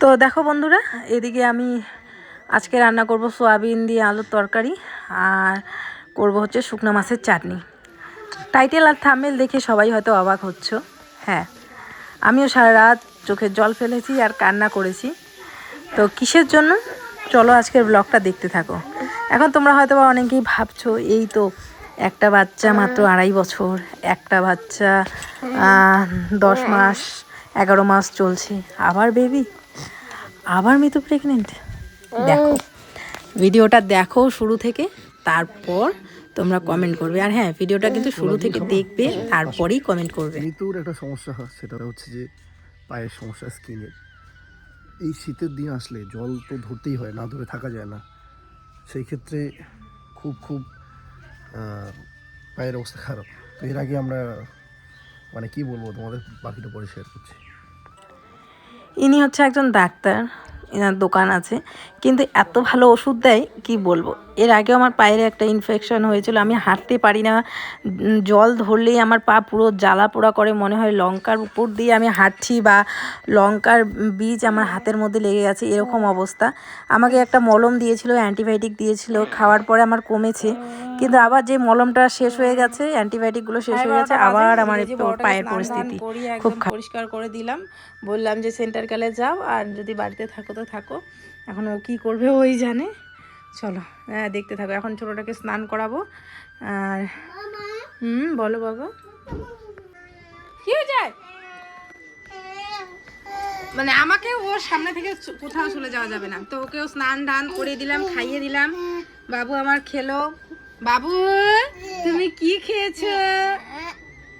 তো দেখো বন্ধুরা, এদিকে আমি আজকে রান্না করব সোয়াবিন দিয়ে আলুর তরকারি আর করব হচ্ছে শুকনো মাছের চাটনি। টাইটেল আর থামেল দেখে সবাই হয়তো অবাক হচ্ছ। হ্যাঁ আমিও সারা রাত চোখের জল ফেলেছি আর কান্না করেছি। তো কিসের জন্য? চলো আজকের ব্লগটা দেখতে থাকো। এখন তোমরা হয়তো বা অনেকেই ভাবছ, এই তো একটা বাচ্চা মাত্র আড়াই বছর, একটা বাচ্চা দশ মাস, এগারো মাস চলছে, আবার বেবি আবার মৃত্যু প্রেগনেন্ট দেখো ভিডিওটা দেখো শুরু থেকে তারপর তোমরা কমেন্ট করবে। আর হ্যাঁ ভিডিওটা কিন্তু শুরু থেকে দেখবে তারপরেই কমেন্ট করবে। ঋতুর একটা সমস্যা হয় সেটা হচ্ছে যে পায়ের সমস্যা স্কিনের এই শীতের দিন আসলে জল তো ধরতেই হয় না ধরে থাকা যায় না। সেই ক্ষেত্রে খুব খুব পায়ের অবস্থা খারাপ। তো এর আগে আমরা মানে কি বলব তোমাদের বাকিটা পরে শেয়ার করছি। ইনি হচ্ছে একজন ডাক্তার এনার দোকান আছে। কিন্তু এত ভালো ওষুধ দেয় কি বলব? এর আগে আমার পায়ের একটা ইনফেকশন হয়েছিল, আমি হাঁটতে পারি না। জল ধরলেই আমার পা পুরো জ্বালা পোড়া করে, মনে হয় লঙ্কার উপর দিয়ে আমি হাঁটছি বা লঙ্কার বীজ আমার হাতের মধ্যে লেগে গেছে, এরকম অবস্থা। আমাকে একটা মলম দিয়েছিল, অ্যান্টিবায়োটিক দিয়েছিল, খাওয়ার পরে আমার কমেছে। কিন্তু আবার যে মলমটা শেষ হয়ে গেছে, অ্যান্টিবায়োটিকগুলো শেষ হয়ে গেছে, আবার আমার পায়ের পরিস্থিতি খুব পরিষ্কার করে দিলাম, বললাম যে সেন্টার গেলে যাও, আর যদি বাড়িতে থাকো তো থাকো। এখন ও কী করবে ওই জানে। চলো হ্যাঁ দেখতে থাকো। এখন ছোটোটাকে স্নান করাবো। আর হুম বলো বাবা কি যায় মানে আমাকে ওর সামনে থেকে কোথাও চলে যাওয়া যাবে না। তো ওকেও স্নান টান করে দিলাম খাইয়ে দিলাম। বাবু আমার খেলো। বাবু তুমি কি খেয়েছো?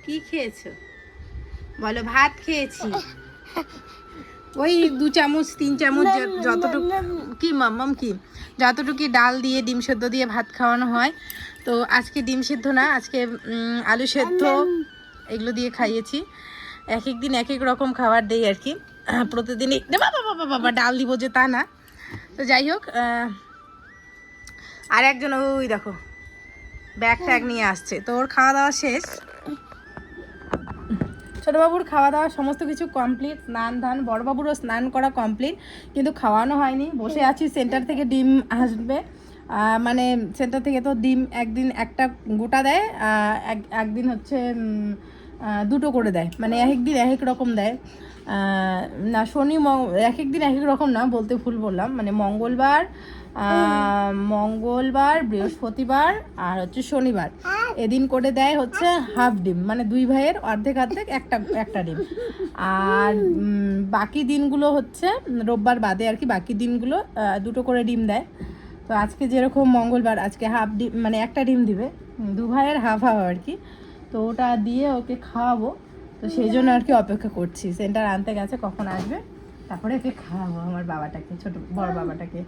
কি খেয়েছো? বলো ভাত খেয়েছি। ওই দু চামচ তিন চামচ যতটুকু কি মাম্মাম কি? যতটুকু ডাল দিয়ে ডিম সেদ্ধ দিয়ে ভাত খাওয়ানো হয় তো আজকে ডিম সেদ্ধ না আজকে আলু সেদ্ধ এগুলো দিয়ে খাইয়েছি। এক এক দিন এক এক রকম খাবার দেই আর কি। প্রতিদিনই বাবা বাবা বাবা ডাল দিব যে তা না। তো যাই হোক আর একজন ওই দেখো ব্যাগ ট্যাগ নিয়ে আসছে। তো ওর খাওয়া দাওয়া শেষ। ছোটবাবুর খাওয়া দাওয়া সমস্ত কিছু কমপ্লিট স্নান, ধান, বড়বাবুরও স্নান করা কমপ্লিট কিন্তু খাওয়ানো হয়নি। বসে আছি সেন্টার থেকে ডিম আসবে। মানে সেন্টার থেকে তো ডিম একদিন একটা গোটা দেয় এক, একদিন হচ্ছে দুটো করে দেয়। মানে এক এক দিন এক এক রকম দেয়। না, শনি এক এক দিন এক এক রকম না, বলতে ভুল বললাম। মানে মঙ্গলবার মঙ্গলবার, বৃহস্পতিবার আর হচ্ছে শনিবার। এদিন করে দেয় হচ্ছে হাফ ডিম মানে দুই ভাইয়ের অর্ধেক অর্ধেক একটা একটা ডিম। আর বাকি দিনগুলো হচ্ছে রোববার বাদে আর কি, বাকি দিনগুলো দুটো করে ডিম দেয়। তো আজকে যেরকম মঙ্গলবার, আজকে হাফ ডিম মানে একটা ডিম দিবে, দু ভাইয়ের হাফ হাফ আর কি। তো ওটা দিয়ে ওকে খাওয়াবো। তো সেই জন্য আর কি অপেক্ষা করছি। সেন্টার আনতে গেছে, কখন আসবে? তারপরে ওকে খাওয়াবো, আমার বাবাটাকে, ছোট বড় বাবাটাকে।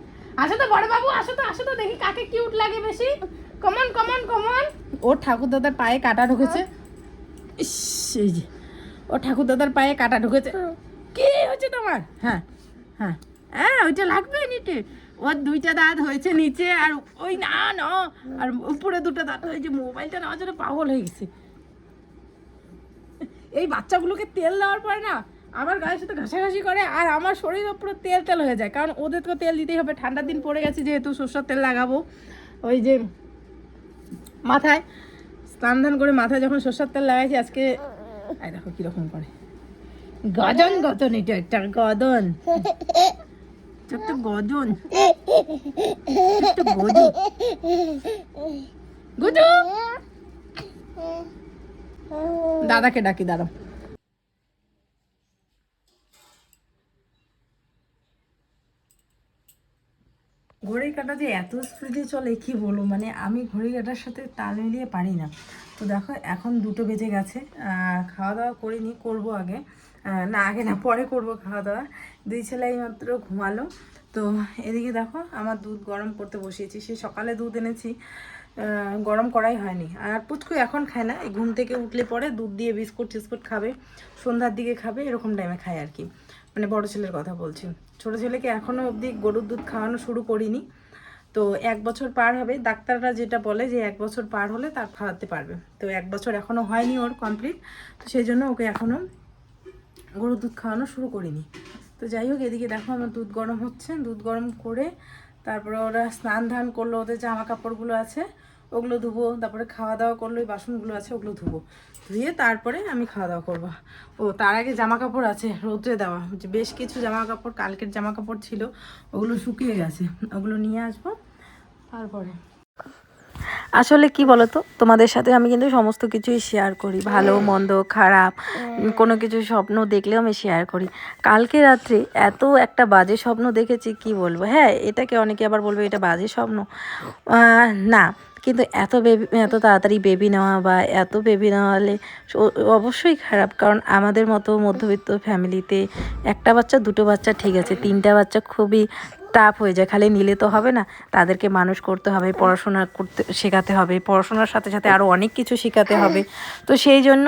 আসো তো বড় বাবু, আসো তো আসো তো, দেখি কাকে কিউট লাগে বেশি। কমন কমন কমন ওর ঠাকুর দাদার পায়ে কাটা ঢুকেছে। ও ঠাকুর দাদার পায়ে কাটা ঢুকেছে। কি হচ্ছে তোমার? হ্যাঁ হ্যাঁ। হ্যাঁ ওইটা লাগবে নিতে ওর দুইটা দাঁত হয়েছে নিচে আর ওই না না। আর উপরে দুটো দাঁত যে মোবাইলটা নেওয়ার জন্য পাগল হয়ে গেছে। এই বাচ্চাগুলোকে তেল দেওয়ার পরে না আমার গায়ের সাথে ঘাসাঘাসি করে আর আমার শরীরে পুরো তেল তেল হয়ে যায়। কারণ ওদের তো তেল দিতেই হবে। ঠান্ডার দিন পড়ে গেছে যেহেতু সর্ষের তেল লাগাবো। ওই যে মাথায় স্নান ধান করে মাথায় যখন সর্ষের তেল লাগাইছি, আজকে আই দেখো কীরকম করে। গদন গদন, এটা একটা গদন। একটা দাদাকে ডাকি দাদা ঘড়ির কাটা যে এত স্পিডে চলে, কি বলব? মানে আমি ঘড়ি কাটার সাথে তাল মিলিয়ে পারি না। তো দেখো, এখন দুটো বেজে গেছে। খাওয়া দাওয়া করিনি করব আগে। না আগে না, পরে করব খাওয়া দাওয়া দুই ছেলে মাত্র ঘুমালো। তো এদিকে দেখো, আমার দুধ গরম করতে বসিয়েছি। সে সকালে দুধ এনেছি। গরম করাই হয়নি। আর পুচকু এখন খায় না। এই ঘুম থেকে উঠলে পরে দুধ দিয়ে বিস্কুট টিস্কুট খাবে, সন্ধ্যার দিকে খাবে, এরকম টাইমে খায় আর কি। মানে বড় ছেলের কথা বলছি। ছোট ছেলেকে এখনও অবধি গরুর দুধ খাওয়ানো শুরু করিনি। তো এক বছর পার হবে, ডাক্তাররা যেটা বলে যে এক বছর পার হলে তার খাওয়াতে পারবে। তো এক বছর এখনও হয়নি ওর কমপ্লিট তো সেই জন্য ওকে এখনও গরুর দুধ খাওয়ানো শুরু করিনি। তো যাই হোক, এদিকে দেখো আমার দুধ গরম হচ্ছে। দুধ গরম করে তারপরে ওরা স্নান ধান করল, ওদের জামা কাপড়গুলো আছে। ওগুলো ধুবো তারপরে খাওয়া দাওয়া করল ওই বাসনগুলো আছে ওগুলো ধুবো। ধুয়ে তারপরে আমি খাওয়া দাওয়া করব। ও তার আগে জামা কাপড় আছে রোদ্রে দেওয়া। যে বেশ কিছু জামা কাপড় কালকের জামা কাপড় ছিল ওগুলো শুকিয়ে গেছে। ওগুলো নিয়ে আসব তারপরে। আসলে কি বলতো তোমাদের সাথে আমি কিন্তু সমস্ত কিছুই শেয়ার করি। ভালো মন্দ খারাপ কোনো কিছু স্বপ্ন দেখলেও আমি শেয়ার করি। কালকে রাত্রে এত একটা বাজে স্বপ্ন দেখেছি কি বলব? হ্যাঁ এটাকে অনেকে আবার বলবে এটা বাজে স্বপ্ন? না। কিন্তু এত বেবি এত তাড়াতাড়ি বেবি নেওয়া বা এত বেবি নেওয়ালে অবশ্যই খারাপ। কারণ আমাদের মতো মধ্যবিত্ত ফ্যামিলিতে একটা বাচ্চা, দুটো বাচ্চা ঠিক আছে। তিনটা বাচ্চা খুবই টাফ হয়ে যায়, খালি নিলে তো হবে না, তাদেরকে মানুষ করতে হবে, পড়াশোনা করতে শেখাতে হবে, পড়াশোনার সাথে সাথে আরও অনেক কিছু শেখাতে হবে। তো সেই জন্য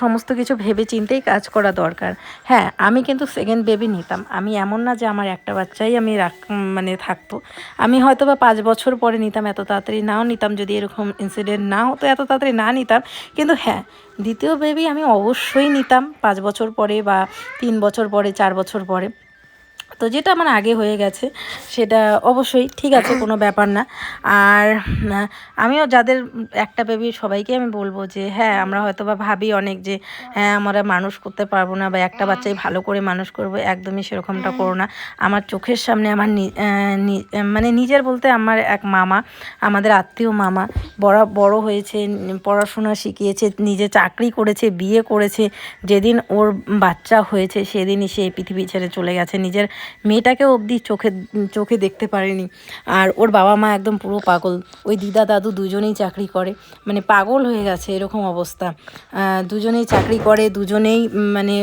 সমস্ত কিছু ভেবে চিন্তেই কাজ করা দরকার। হ্যাঁ আমি কিন্তু সেকেন্ড বেবি নিতাম। আমি এমন না যে আমার একটা বাচ্চাই আমি রাখ মানে থাকতো। আমি হয়তো বা পাঁচ বছর পরে নিতাম, এত তাড়াতাড়ি নাও নিতাম, যদি এরকম ইনসিডেন্ট না হতো এত তাড়াতাড়ি না নিতাম। কিন্তু হ্যাঁ দ্বিতীয় বেবি আমি অবশ্যই নিতাম পাঁচ বছর পরে বা তিন বছর পরে, চার বছর পরে। তো যেটা আমার আগে হয়ে গেছে সেটা অবশ্যই ঠিক আছে কোনো ব্যাপার না। আর আমিও যাদের একটা বেবি সবাইকে আমি বলব যে হ্যাঁ আমরা হয়তো বা ভাবি অনেক যে হ্যাঁ আমরা মানুষ করতে পারব না বা একটা বাচ্চাই ভালো করে মানুষ করব একদমই সেরকমটা করো না। আমার চোখের সামনে আমার মানে নিজের বলতে আমার এক মামা আমাদের আত্মীয় মামা বড় বড় হয়েছে পড়াশোনা শিখিয়েছে নিজে চাকরি করেছে বিয়ে করেছে যেদিন ওর বাচ্চা হয়েছে সেদিনই সে পৃথিবী ছেড়ে চলে গেছে। নিজের মেয়েটাকে অবধি চোখে চোখে দেখতে পারেনি। আর ওর বাবা মা একদম পুরো পাগল। ওই দিদা দাদু দুজনেই চাকরি করে। মানে পাগল হয়ে গেছে এরকম অবস্থা। দুজনেই চাকরি করে, দুজনেই মানে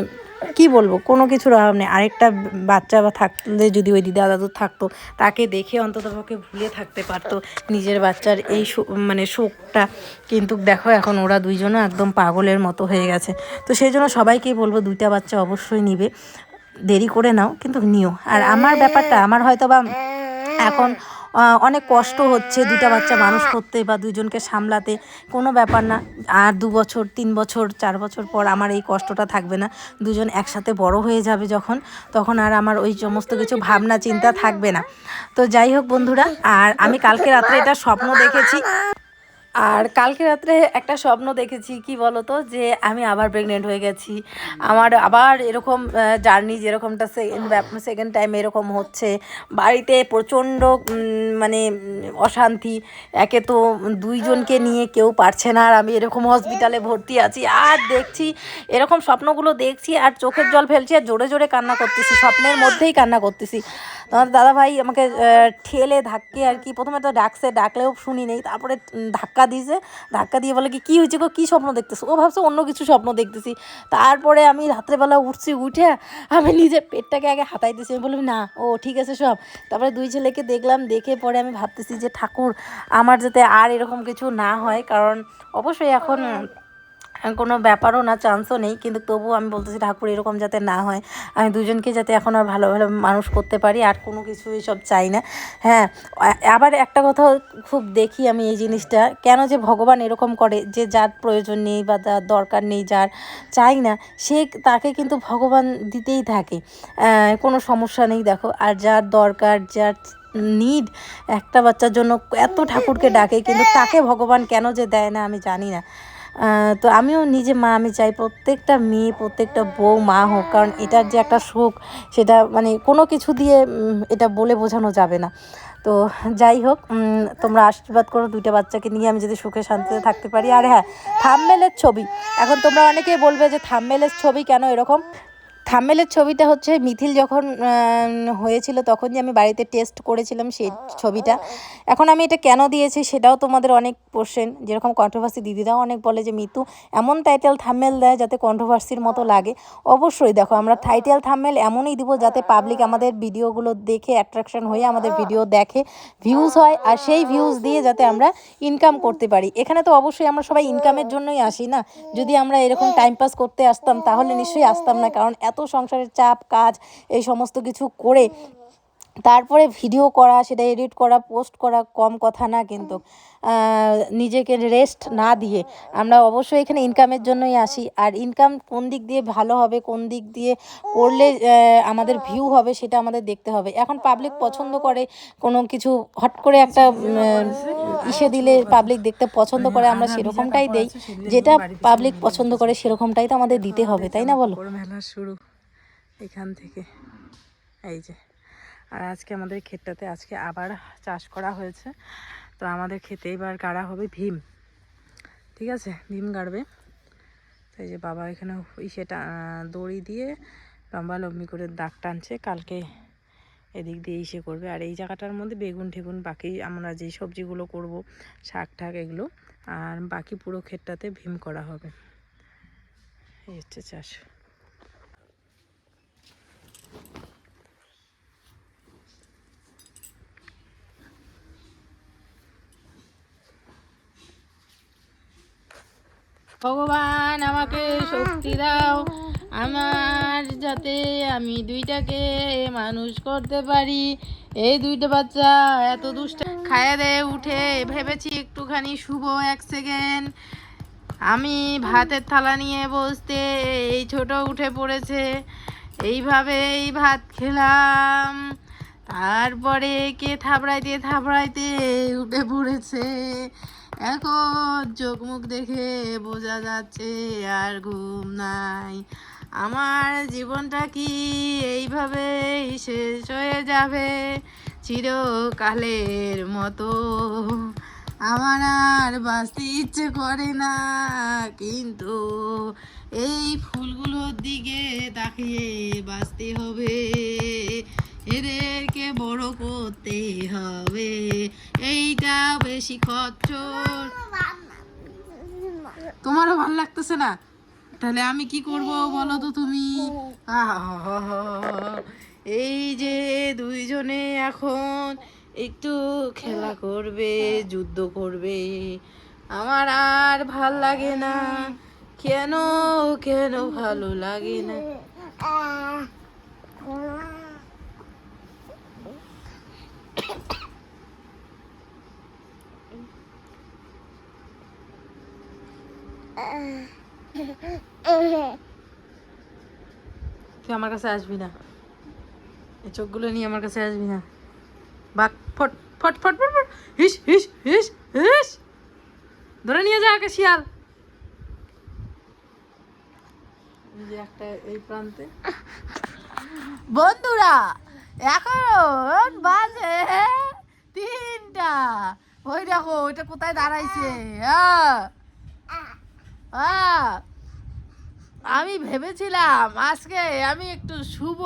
কি বলব, কোনো কিছুর অভাব নেই। আরেকটা বাচ্চা বা থাকলে যদি ওই দিদা দাদু থাকতো, তাকে দেখে অন্তত পক্ষে ভুলে থাকতে পারতো নিজের বাচ্চার এই মানে শোকটা। কিন্তু দেখো এখন ওরা দুইজনও একদম পাগলের মতো হয়ে গেছে। তো সেই জন্য সবাইকেই বলব দুইটা বাচ্চা অবশ্যই নিবে। দেরি করে নাও, কিন্তু নিও। আর আমার ব্যাপারটা, আমার হয়তো বা এখন অনেক কষ্ট হচ্ছে দুইটা বাচ্চা মানুষ করতে বা দুজনকে সামলাতে, কোনো ব্যাপার না। আর দু বছর, তিন বছর, চার বছর পর আমার এই কষ্টটা থাকবে না। দুজন একসাথে বড় হয়ে যাবে যখন, তখন আর আমার ওই সমস্ত কিছু ভাবনা, চিন্তা থাকবে না। তো যাই হোক বন্ধুরা, আর আমি কালকে রাত্রে এটা স্বপ্ন দেখেছি। আর কালকে রাত্রে একটা স্বপ্ন দেখেছি, কি বলতো? যে আমি আবার প্রেগনেন্ট হয়ে গেছি। আমার আবার এরকম জার্নি যেরকমটা সেকেন্ড টাইম এরকম হচ্ছে। বাড়িতে প্রচণ্ড মানে অশান্তি। একে তো দুইজনকে নিয়ে কেউ পারছে না। আর আমি এরকম হসপিটালে ভর্তি আছি। আর দেখছি, এরকম স্বপ্নগুলো দেখছি, আর চোখের জল ফেলছি, আর জোরে জোরে কান্না করতেছি। স্বপ্নের মধ্যেই কান্না করতেছি। তোমার দাদা ভাই আমাকে ঠেলে ধাক্কে আর কি, প্রথমে তো ডাকছে, ডাকলেও শুনি নেই তারপরে ধাক্কা দিয়েছে। ধাক্কা দিয়ে বলে কি, কী হয়েছে গো? কী স্বপ্ন দেখতেছো? ও ভাবছে অন্য কিছু স্বপ্ন দেখতেছি। তারপরে আমি রাত্রেবেলা উঠছি, উঠে আমি নিজের পেটটাকে আগে হাতাইতেছি আমি বললাম, না, ও, ঠিক আছে সব। তারপরে দুই ছেলেকে দেখলাম, দেখে পরে আমি ভাবতেছি যে, ঠাকুর, আমার যাতে আর এরকম কিছু না হয়। কারণ অবশ্যই এখন কোনো ব্যাপারও না চান্সও নেই। কিন্তু তবুও আমি বলতেছি, ঠাকুর, এরকম যাতে না হয়, আমি দুজনকে যাতে এখন আর ভালো ভালো মানুষ করতে পারি, আর কোনো কিছু এসব চাই না। হ্যাঁ আবার একটা কথা খুব দেখি আমি এই জিনিসটা, কেন যে ভগবান এরকম করে, যে যার প্রয়োজন নেই বা যার দরকার নেই, যার চাই না, সে তাকে কিন্তু ভগবান দিতেই থাকে। কোনো সমস্যা নেই, দেখো, আর যার দরকার, যার নিড একটা বাচ্চার জন্য এত ঠাকুরকে ডাকে, কিন্তু তাকে ভগবান কেন যে দেয় না, আমি জানি না। তো আমিও নিজে মা, আমি চাই প্রত্যেকটা মেয়ে, প্রত্যেকটা বউ, মা হোক, কারণ এটার যে একটা সুখ, সেটা মানে কোনো কিছু দিয়ে এটা বলে বোঝানো যাবে না। তো যাই হোক তোমরা আশীর্বাদ করো দুইটা বাচ্চাকে নিয়ে, আমি যদি সুখে শান্তিতে থাকতে পারি। আর হ্যাঁ থামমেলের ছবি। এখন তোমরা অনেকেই বলবে যে থামমেলের ছবি কেন এরকম? থাম্মেলের ছবিটা হচ্ছে মিথিল যখন হয়েছিল তখন যে আমি বাড়িতে টেস্ট করেছিলাম সেই ছবিটা। এখন আমি এটা কেন দিয়েছি সেটাও তোমাদের অনেক কোশ্চেন যেরকম কন্ট্রোভার্সি দিদিরাও অনেক বলে যে, মিতু, এমন টাইটেল থাম্মেল দেয় যাতে কন্ট্রোভার্সির মতো লাগে। অবশ্যই দেখো, আমরা টাইটেল থাম্মেল এমনই দিব যাতে পাবলিক আমাদের ভিডিওগুলো দেখে অ্যাট্রাকশন হয়ে আমাদের ভিডিও দেখে ভিউজ হয়, আর সেই ভিউজ দিয়ে যাতে আমরা ইনকাম করতে পারি। এখানে তো অবশ্যই আমরা সবাই ইনকামের জন্যই আসি না? যদি আমরা এরকম টাইম পাস করতে আসতাম, তাহলে নিশ্চয়ই আসতাম না, কারণ এত সংসারের চাপ কাজ এই সমস্ত কিছু করে তারপরে ভিডিও করা, সেটা এডিট করা পোস্ট করা, কম কথা না কিন্তু নিজেকে রেস্ট না দিয়ে আমরা অবশ্যই এখানে ইনকামের জন্যই আসি। আর ইনকাম কোন দিক দিয়ে ভালো হবে, কোন দিক দিয়ে করলে আমাদের ভিউ হবে, সেটা আমাদের দেখতে হবে। এখন পাবলিক পছন্দ করে, কোনো কিছু হট করে একটা ইসে দিলে পাবলিক দেখতে পছন্দ করে, আমরা সেরকমটাই দেই। যেটা পাবলিক পছন্দ করে, সেরকমটাই তো আমাদের দিতে হবে, তাই না বলো? শুরু, এখান থেকে। এই যে। আর আজকে আমাদের ক্ষেতটাতে আজকে আবার চাষ করা হয়েছে। তো আমাদের খেতে এবার গাড়া হবে ভীম। ঠিক আছে? ভীম গাড়বে। তো এই যে বাবা এখানে ইসেটা দড়ি দিয়ে লম্বা লম্বি করে দাগ টানছে। কালকে এদিক দিয়ে ইসে করবে। আর এই জায়গাটার মধ্যে বেগুন ঠেগুন বাকি আমরা যে সবজিগুলো করব, শাক ঠাক এগুলো, আর বাকি পুরো ক্ষেতটাতে ভীম করা হবে। এই হচ্ছে চাষ। ভগবান আমাকে শক্তি দাও। আমার যাতে আমি দুইটাকে মানুষ করতে পারি। এই দুইটা বাচ্চা এত দুষ্ট খায়া দেয়ে উঠে। ভেবেছি একটুখানি শুভ এক সেকেন্ড। আমি ভাতের থালা নিয়ে বসতে এই ছোট উঠে পড়েছে। এইভাবেই ভাত খেলাম। তারপরে কে থাবড়াইতে থাবড়াইতে উঠে পড়েছে। এখন চোখ মুখ দেখে বোঝা যাচ্ছে আর ঘুম নাই। আমার জীবনটা কি এইভাবেই শেষ হয়ে যাবে? চিরকালের মতো আমার আর বাঁচতে ইচ্ছে করে না। কিন্তু এই ফুলগুলোর দিকে তাকিয়ে বাঁচতে হবে। এদেরকে বড় করতে হবে। এইটা বেশি খরচর তোমারও ভালো লাগতেছে না? তাহলে আমি কি করব বলো তো তুমি? এই যে দুইজনে এখন একটু খেলা করবে, যুদ্ধ করবে। আমার আর ভালো লাগে না। কেন কেন ভালো লাগে না? তুই আমার কাছে আসবি না। এই চোখগুলো নিয়ে আমার কাছে আসবি না। বাক, ফট ফট ফট ফট ফট, হিস হিস হিস হিস। ধরে নিয়ে যা আগে শিয়াল একটা এই প্রান্তে। বন্ধুরা এখন বাজে তিনটা। ওই দেখো, ওইটা কোথায় দাঁড়াইছে? আমি ভেবেছিলাম আজকে আমি একটু শুভ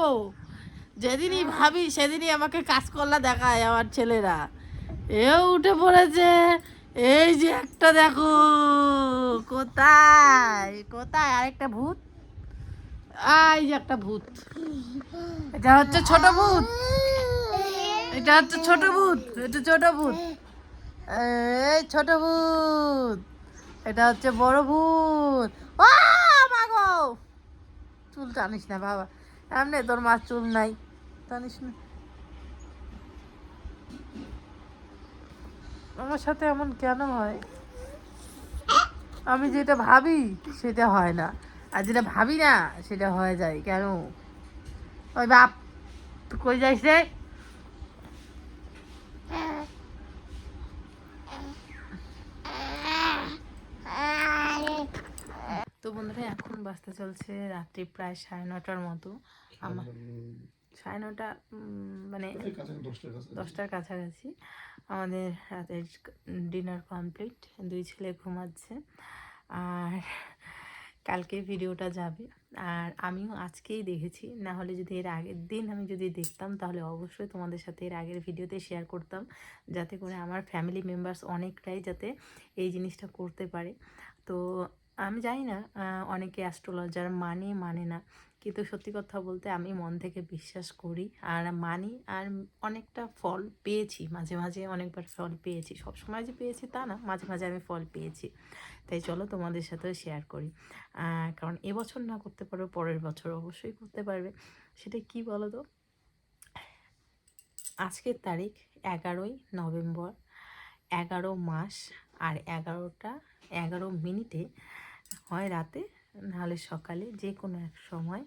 যেদিনই ভাবি সেদিনই আমাকে কাজকর্লা দেখায় আমার ছেলেরা। এও উঠে পড়েছে। এই যে একটা দেখো, কোথায়? কোথায়? আরেকটা ভূত? যে একটা ভূত। এটা হচ্ছে ছোট ভূত। এটা হচ্ছে ছোট ভূত। এটা ছোট ভূত। এই, ছোট ভূত। এটা হচ্ছে বড় ভূত। ও, মাগো! চুল টানিস না, বাবা। এমনি তোর মা চুল নাই। টানিস না। আমার সাথে এমন কেন হয়? আমি যেটা ভাবি, সেটা হয় না। আর যেটা ভাবি না, সেটা হয়ে যায়। কেন? ওই বাপ, কই যাইস রে? তো বন্ধুরা, এখন বাজতে চলছে রাত্রি প্রায় সাড়ে নটার মতো। আমার সাড়ে নটা মানে দশটার কাছাকাছি। আমাদের রাতের ডিনার কমপ্লিট। দুই ছেলে ঘুমাচ্ছে। আর কালকে ভিডিওটা যাবে। আর আমিও আজকেই দেখেছি। না হলে যদি এর আগের দিন আমি যদি দেখতাম, তাহলে অবশ্যই তোমাদের সাথে এর আগের ভিডিওতে শেয়ার করতাম। যাতে করে আমার ফ্যামিলি মেম্বার্স অনেকটাই যাতে এই জিনিসটা করতে পারে। তো আমি জানি না অনেকে অ্যাস্ট্রোলজার মানে মানে না। কিন্তু সত্যি কথা বলতে আমি মন থেকে বিশ্বাস করি আর মানি আর অনেকটা ফল পেয়েছি, মাঝে মাঝে অনেকবার ফল পেয়েছি। সব সময় যে পেয়েছি তা না, মাঝে মাঝে আমি ফল পেয়েছি। তাই চলো তোমাদের সাথেও শেয়ার করি। কারণ এবছর না করতে পারো, পরের বছর অবশ্যই করতে পারবে। সেটা কি বলো তো আজকের তারিখ এগারোই নভেম্বর, এগারো মাস আর এগারোটা, এগারো মিনিটে হয় রাতে নাহলে সকালে যে কোনো এক সময়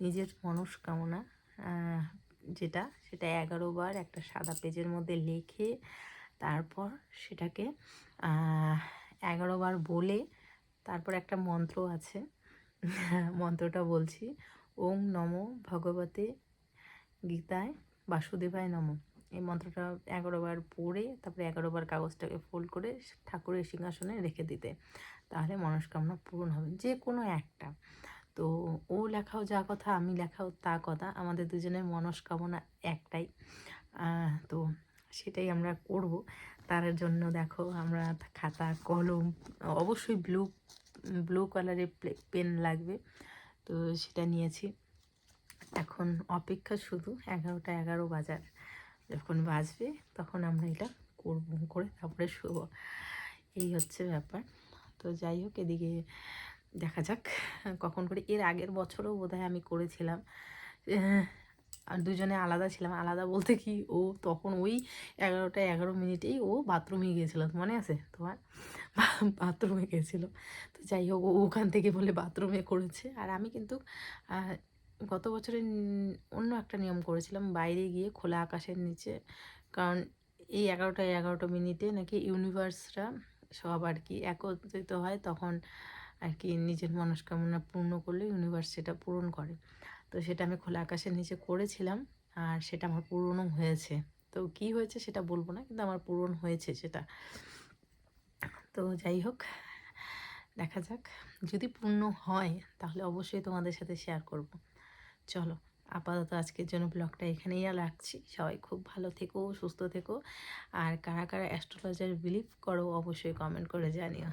নিজের মনস্কামনা যেটা, সেটা এগারো বার একটা সাদা পেজের মধ্যে লিখে তারপর সেটাকে এগারো বার বলে তারপর একটা মন্ত্র আছে, মন্ত্রটা বলছি, ওম নমো ভগবতে গীতায় বাসুদেবায় নম। এই মন্ত্রটা এগারো বার পড়ে, তারপরে এগারো বার কাগজটাকে ফোল্ড করে ঠাকুরের সিংহাসনে রেখে দিতে। তাহলে মনস্কামনা পূরণ হবে যে কোনো একটা। তো ও লেখাও যা কথা, আমি লেখাও তা কথা, আমাদের দুজনের মনস্কামনা একটাই। তো সেটাই আমরা করব। তার জন্য দেখো আমরা খাতা, কলম, অবশ্যই ব্লু ব্লু কালারের পেন লাগবে। তো সেটা নিয়েছি। এখন অপেক্ষা শুধু এগারোটা এগারো বাজার। যখন বাজবে তখন আমরা এটা করব, করে তারপরে শুভ এই হচ্ছে ব্যাপার। তো যাই হোক, এদিকে দেখা যাক কখন করে। এর আগের বছরও বোধহয় আমি করেছিলাম। আর দুজনে আলাদা ছিলাম। আলাদা বলতে কি, ও তখন ওই এগারোটা এগারো মিনিটেই ও বাথরুমে গিয়েছিল। মনে আছে তোমার? বাথরুমে গিয়েছিল। তো যাই হোক, ও ওখান থেকে বলে বাথরুমে করেছে। আর আমি কিন্তু গত বছরে অন্য একটা নিয়ম করেছিলাম, বাইরে গিয়ে খোলা আকাশের নিচে। কারণ এই এগারোটা এগারোটা মিনিটে নাকি ইউনিভার্সরা সব আর কি একত্রিত হয়, তখন আর কি নিজের মনস্কামনা পূর্ণ করলে ইউনিভার্স সেটা পূরণ করে। তো সেটা আমি খোলা আকাশের নিচে করেছিলাম, আর সেটা আমার পূরণও হয়েছে। তো কি হয়েছে সেটা বলব না, কিন্তু আমার পূরণ হয়েছে সেটা। তো যাই হোক, দেখা যাক। যদি পূর্ণ হয়, তাহলে অবশ্যই তোমাদের সাথে শেয়ার করব। চলো, আপাতত আজকের জন্য ব্লগটা এখানেই রাখছি। সবাই খুব ভালো থেকো, সুস্থ থেকো। আর কারা কারা অ্যাস্ট্রোলজার বিলিভ করো, অবশ্যই কমেন্ট করে জানিও।